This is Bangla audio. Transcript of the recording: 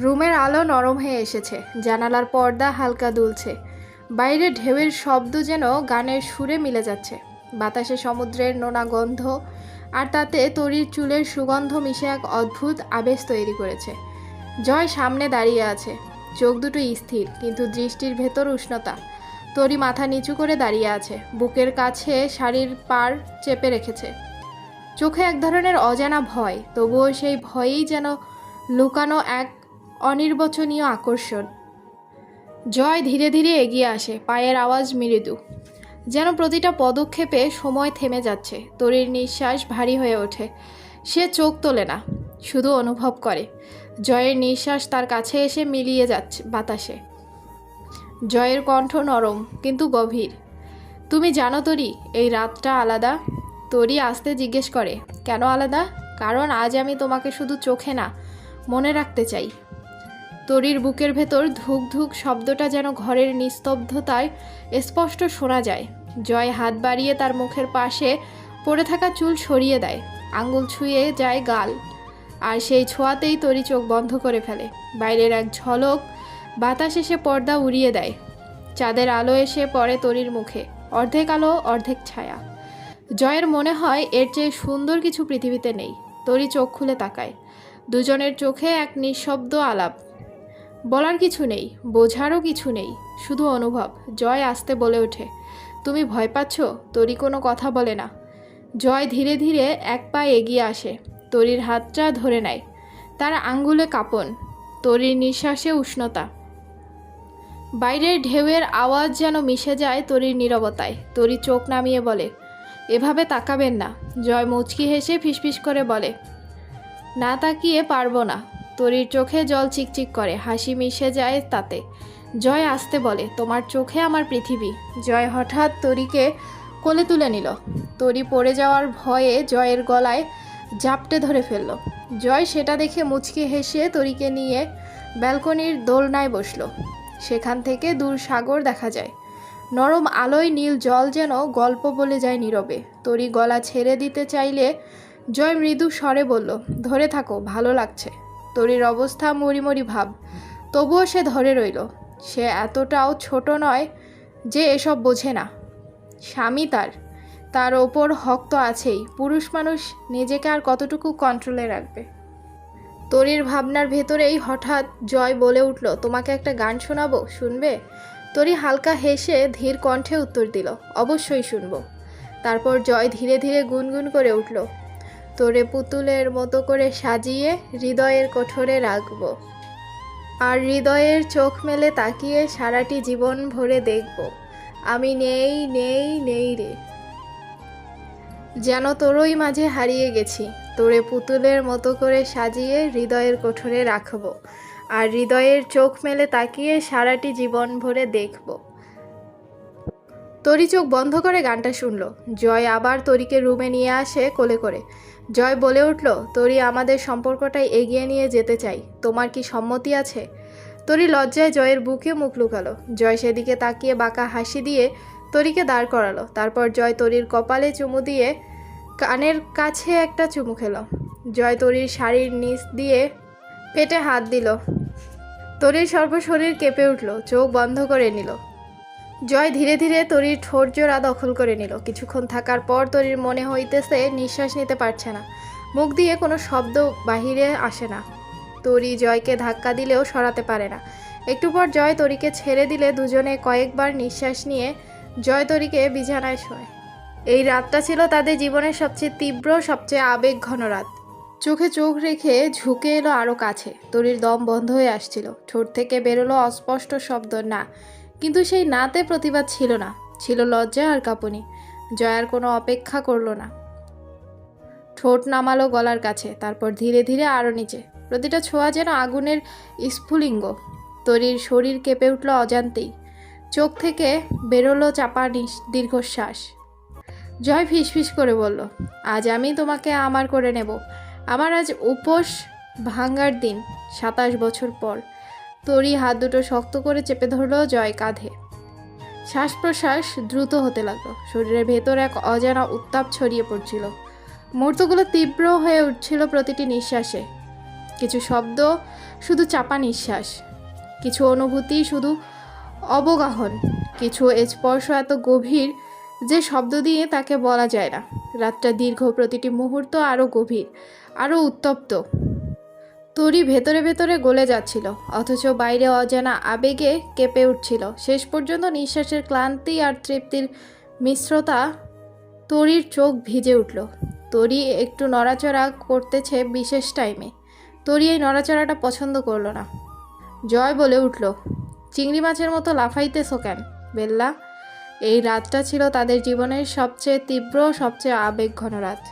রুমের আলো নরম হয়ে এসেছে, জানালার পর্দা হালকা দুলছে। বাইরে ঢেউয়ের শব্দ যেন গানের সুরে মিলে যাচ্ছে। বাতাসে সমুদ্রের নোনা গন্ধ, আর তাতে তরির চুলের সুগন্ধ মিশে এক অদ্ভুত আবেশ তৈরি করেছে। জয় সামনে দাঁড়িয়ে আছে। চোখ দুটো স্থির, কিন্তু দৃষ্টির ভেতর উষ্ণতা। তরি মাথা নিচু করে দাঁড়িয়ে আছে, বুকের কাছে শাড়ির পার চেপে রেখেছে। চোখে এক ধরনের অজানা ভয়, তবুও সেই ভয়েই যেন লুকানো এক অনির্বচনীয় আকর্ষণ। জয় ধীরে ধীরে এগিয়ে আসে, পায়ের আওয়াজ মৃদু। যেন প্রতিটা পদক্ষেপে সময় থেমে যাচ্ছে, তরির নিঃশ্বাস ভারী হয়ে ওঠে। সে চোখ তোলে না, শুধু অনুভব করে। জয়ের নিঃশ্বাস তার কাছে এসে মিলিয়ে যাচ্ছে বাতাসে। জয়ের কণ্ঠ নরম, কিন্তু গভীর। তুমি জানো তরি, এই রাতটা আলাদা? তরি আসতে জিজ্ঞেস করে। কেন আলাদা? কারণ আজ আমি তোমাকে শুধু চোখে না, মনে রাখতে চাই। তরির বুকের ভেতর ধুক ধুক শব্দটা যেন ঘরের নিস্তব্ধতায় স্পষ্ট শোনা যায়। জয় হাত বাড়িয়ে তার মুখের পাশে পড়ে থাকা চুল সরিয়ে দেয়। আঙ্গুল ছুঁয়ে যায় গাল। আর সেই ছোঁয়াতেই তরি চোখ বন্ধ করে ফেলে। বাইরের এক ঝলক বাতাস এসে পর্দা উড়িয়ে দেয়। চাঁদের আলো এসে পড়ে তরির মুখে। অর্ধেক আলো, অর্ধেক ছায়া। জয়ের মনে হয় এর চেয়ে সুন্দর কিছু পৃথিবীতে নেই। তরি চোখ খুলে তাকায়। দুজনের চোখে এক নিঃশব্দ আলাপ। বলার কিছু নেই, বোঝারও কিছু নেই, শুধু অনুভব, জয় আসতে বলে ওঠে। তুমি ভয় পাচ্ছ? তরি কোনো কথা বলে না। জয় ধীরে ধীরে এক পা এগিয়ে আসে, তরির হাতটা ধরে নেয়। তার আঙ্গুলে কাঁপন, তরির নিঃশ্বাসে উষ্ণতা। বাইরের ঢেউয়ের আওয়াজ যেন মিশে যায় তরির নীরবতায়, তরি চোখ নামিয়ে বলে, এভাবে তাকাবেন না। জয় মুচকি হেসে ফিসফিস করে বলে, না তাকিয়ে পারব না। তরির চোখে জল চিকচিক করে, হাসি মিশে যায় তাতে। জয় আসতে বলে, তোমার চোখে আমার পৃথিবী। জয় হঠাৎ তরিকে কোলে তুলে নিল। তরি পড়ে যাওয়ার ভয়ে জয়ের গলায় জাপটে ধরে ফেলল। জয় সেটা দেখে মুচকি হেসে তরিকে নিয়ে ব্যালকনির দোলনায় বসল। সেখান থেকে দূর সাগর দেখা যায়। নরম আলোয় নীল জল যেন গল্প বলে যায় নীরবে। তরি গলা ছেড়ে দিতে চাইলে জয় মৃদু স্বরে বলল, ধরে থাকো, ভালো লাগছে। তরির অবস্থা মরিমরি ভাব। তবুও সে ধরে রইল, সে এতটাও ছোট নয় যে এসব বোঝে না। স্বামী তার তার ওপর হক তো আছেই, পুরুষ মানুষ নিজেকে আর কতটুকু কন্ট্রোলে রাখবে? তরির ভাবনার ভেতরেই হঠাৎ জয় বলে উঠল, তোমাকে একটা গান শোনাবো? শুনবে? তরি হালকা হেসে ধীর কণ্ঠে উত্তর দিল, অবশ্যই শুনব। তারপর জয় ধীরে ধীরে গুনগুন করে উঠল তোরে পুতুলের মতো করে সাজিয়ে হৃদয়ের কোঠরে রাখব। আর হৃদয়ের চোখ মেলে তাকিয়ে সারাটি জীবন ভরে দেখব। আমি নেই নেই নেই রে। যেন তোরই মাঝে হারিয়ে গেছি। তোরে পুতুলের মতো করে সাজিয়ে হৃদয়ের কোঠরে রাখব। আর হৃদয়ের চোখ মেলে তাকিয়ে সারাটি জীবন ভরে দেখব। তরি চোখ বন্ধ করে গানটা শুনলো। জয় আবার তরিকে রুমে নিয়ে আসে কোলে করে। জয় বলে উঠল, তরি, আমাদের সম্পর্কটাই এগিয়ে নিয়ে যেতে চাই। তোমার কি সম্মতি আছে? তরি লজ্জায় জয়ের বুকে মুখ লুকালো। জয় সেদিকে তাকিয়ে বাঁকা হাসি দিয়ে তরিকে দাঁড় করালো। তারপর জয় তরির কপালে চুমু দিয়ে কানের কাছে একটা চুমু খেলো। জয় তরির শাড়ির নিচ দিয়ে পেটে হাত দিল। তরির সর্বশরীর কেঁপে উঠল। চোখ বন্ধ করে নিল। জয় ধীরে ধীরে তরির ঠোঁট জোড়া দখল করে নিল। কিছুক্ষণ থাকার পর তরির মনে হইতেছে নিঃশ্বাস নিতে পারছে না। মুখ দিয়ে কোনো শব্দ বাহিরে আসে না। তরি জয়কে ধাক্কা দিলেও সরাতে পারে না। একটু পর জয় তরিকে ছেড়ে দিলে দুজনে কয়েকবার নিঃশ্বাস নিয়ে জয় তরিকে বিছানায় শোয়। এই রাতটা ছিল তাদের জীবনের সবচেয়ে তীব্র, সবচেয়ে আবেগ ঘন রাত। চোখে চোখ রেখে ঝুঁকে এলো আরও কাছে। তরির দম বন্ধ হয়ে আসছিল। ঠোঁট থেকে বেরোলো অস্পষ্ট শব্দ, না। কিন্তু সেই নাতে প্রতিবাদ ছিল না, ছিল লজ্জা আর কাঁপুনি। জয়ার কোনো অপেক্ষা করল না। ঠোঁট নামালো গলার কাছে, তারপর ধীরে ধীরে আরও নিচে। প্রতিটা ছোঁয়া যেন আগুনের স্ফুলিঙ্গ। তরির শরীর কেঁপে উঠল অজান্তেই। চোখ থেকে বেরোলো চাপা দীর্ঘশ্বাস। জয় ফিসফিস করে বলল, আজ আমি তোমাকে আমার করে নেব। আমার আজ উপোস ভাঙ্গার দিন, সাতাশ বছর পর। তরি হাত দুটো শক্ত করে চেপে ধরলো জয় কাঁধে। শ্বাস প্রশ্বাস দ্রুত হতে লাগল। শরীরের ভেতর এক অজানা উত্তাপ ছড়িয়ে পড়ছিল। মুহূর্তগুলো তীব্র হয়ে উঠছিল প্রতিটি নিঃশ্বাসে। কিছু শব্দ, শুধু চাপা নিঃশ্বাস। কিছু অনুভূতি, শুধু অবগাহন। কিছু স্পর্শ এত গভীর যে শব্দ দিয়ে তাকে বলা যায় না। রাতটা দীর্ঘ, প্রতিটি মুহূর্ত আরও গভীর আরও উত্তপ্ত। তরি ভেতরে ভেতরে গলে যাচ্ছিল, অথচ বাইরে অজানা আবেগে কেঁপে উঠছিল। শেষ পর্যন্ত নিঃশ্বাসের ক্লান্তি আর তৃপ্তির মিশ্রতা তরির চোখ ভিজে উঠল। তরি একটু নড়াচড়া করতেছে বিশেষ টাইমে। তরি এই নড়াচড়াটা পছন্দ করল না। জয় বলে উঠল, চিংড়ি মাছের মতো লাফাইতেছো কেন, বেল্লা? এই রাতটা ছিল তাদের জীবনের সবচেয়ে তীব্র, সবচেয়ে আবেগঘন রাত।